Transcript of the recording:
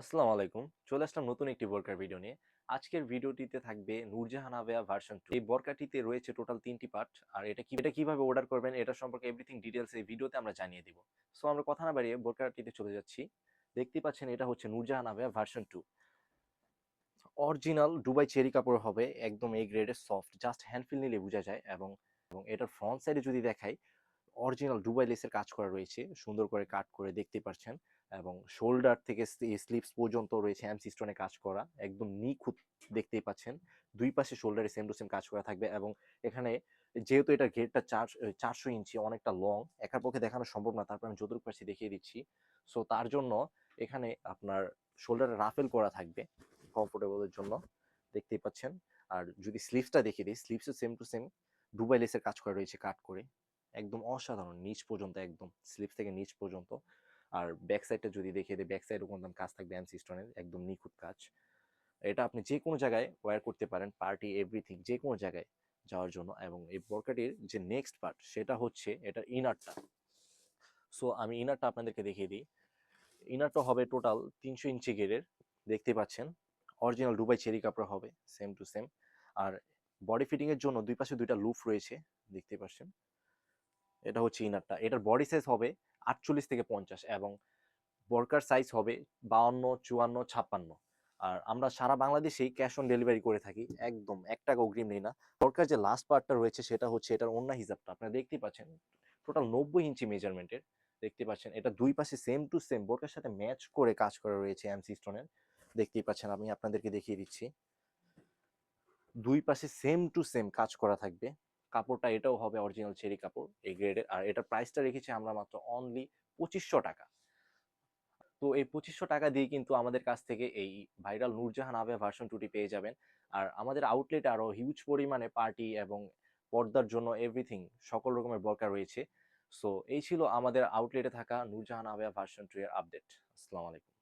আসসালামু আলাইকুম। চলে আসলাম নতুন একটি বোরকার ভিডিও নিয়ে। আজকের ভিডিওটিতে থাকবে নূরজাহান আবেয়া ভার্সন টু এই বোরকাটিতে রয়েছে টোটাল তিনটি পার্ট আর এটা কি এটা কীভাবে অর্ডার করবেন, এটা সম্পর্কে এভরিথিং ডিটেলস এই ভিডিওতে আমরা জানিয়ে দিব। সো আমরা কথা না বাড়িয়ে বোরকাটিতে চলে যাচ্ছি। দেখতে পাচ্ছেন এটা হচ্ছে Noorjahan abaya version two original Dubai cherry কাপড় হবে, একদম এই গ্রেডের সফট জাস্ট হ্যান্ডফিল নিলে বোঝা যায় এবং এবং এটার ফ্রন্ট সাইডে যদি দেখাই অরিজিনাল দুবাই লেসের কাজ করা রয়েছে। সুন্দর করে কাট করে দেখতে পাচ্ছেন। এবং শোল্ডার থেকে স্লিপস পর্যন্ত রয়েছে এমসি স্টোনে কাজ করা। একদম নিখুঁত দেখতেই পাচ্ছেন। দুই পাশে শোল্ডারে সেম টু সেম কাজ করা থাকবে এবং এখানে যেহেতু এটা গেটটা চার, চারশো ইঞ্চি অনেকটা লং একার পক্ষে দেখানো সম্ভব না। তারপর আমি যতটুকু পাশে দেখিয়ে দিচ্ছি। সো তার জন্য এখানে আপনার শোল্ডারে রাফেল করা থাকবে কমফোর্টেবলের জন্য। দেখতেই পাচ্ছেন। আর যদি স্লিভসটা দেখিয়ে দিই স্লিভসও সেম টু সেম দুবাই লেসের কাজ করা রয়েছে কাট করে। একদম অসাধারণ, নিচ পর্যন্ত একদম স্লিপস থেকে নিচ পর্যন্ত। আর ব্যাক সাইডটা যদি দেখিয়ে দিই ব্যাক সাইডও কোনো কাজ থাকবে এমসি স্টোনের একদম নিখুঁত কাজ। এটা আপনি যে কোনো জায়গায় ওয়্যার করতে পারেন পার্টি এভরিথিং যে কোনো জায়গায় যাওয়ার জন্য এবং এই বোরকাটির যে নেক্সট পার্ট সেটা হচ্ছে এটার ইনারটা সো আমি ইনারটা আপনাদেরকে দেখিয়ে দিই। ইনারটা হবে টোটাল তিনশো ইঞ্চি গেরের দেখতে পাচ্ছেন? অরিজিনাল দুবাই চেরি কাপড় হবে সেম টু সেম আর বডি ফিটিংয়ের জন্য দুই পাশে দুইটা লুফ রয়েছে, দেখতে পাচ্ছেন? এটা হচ্ছে ইনারটা এটার বডি সাইজ হবে আটচল্লিশ থেকে পঞ্চাশ এবং বর্কার সাইজ হবে বাউন্ন, চুয়ান্ন, ছাপ্পান্ন। আর আমরা সারা বাংলাদেশেই ক্যাশ অন ডেলিভারি করে থাকি। একদম এক টাকা অগ্রিম নেই না। বর্কার যে লাস্ট পার্টটা রয়েছে সেটা হচ্ছে এটার অন্য হিসাবটা। আপনারা দেখতেই পাচ্ছেন টোটাল নব্বই ইঞ্চি মেজারমেন্টের দেখতে পাচ্ছেন, এটা দুই পাশে সেম টু সেম বোরকার সাথে ম্যাচ করে কাজ করা রয়েছে এমসি স্টোনের দেখতেই পাচ্ছেন, আমি আপনাদেরকে দেখিয়ে দিচ্ছি। দুই পাশে সেম টু সেম কাজ করা থাকবে। কাপড়টা এটাও হবে অরিজিনাল চেরি কাপড়, এই গ্রেডের আর এটার প্রাইসটা রেখেছি আমরা মাত্র অনলি পঁচিশশো টাকা। তো এই পঁচিশশো টাকা দিয়ে কিন্তু আমাদের কাছ থেকে এই ভাইরাল নূরজাহান আবে ভার্সন টুটি পেয়ে যাবেন। আর আমাদের আউটলেট আরও হিউজ পরিমাণে পার্টি এবং পর্দার জন্য এভরিথিং সকল রকমের বরকা রয়েছে। সো এই ছিল আমাদের আউটলেটে থাকা নূরজাহান আবেয়া ভার্সন টু এর আপডেট আসসালামু আলাইকুম।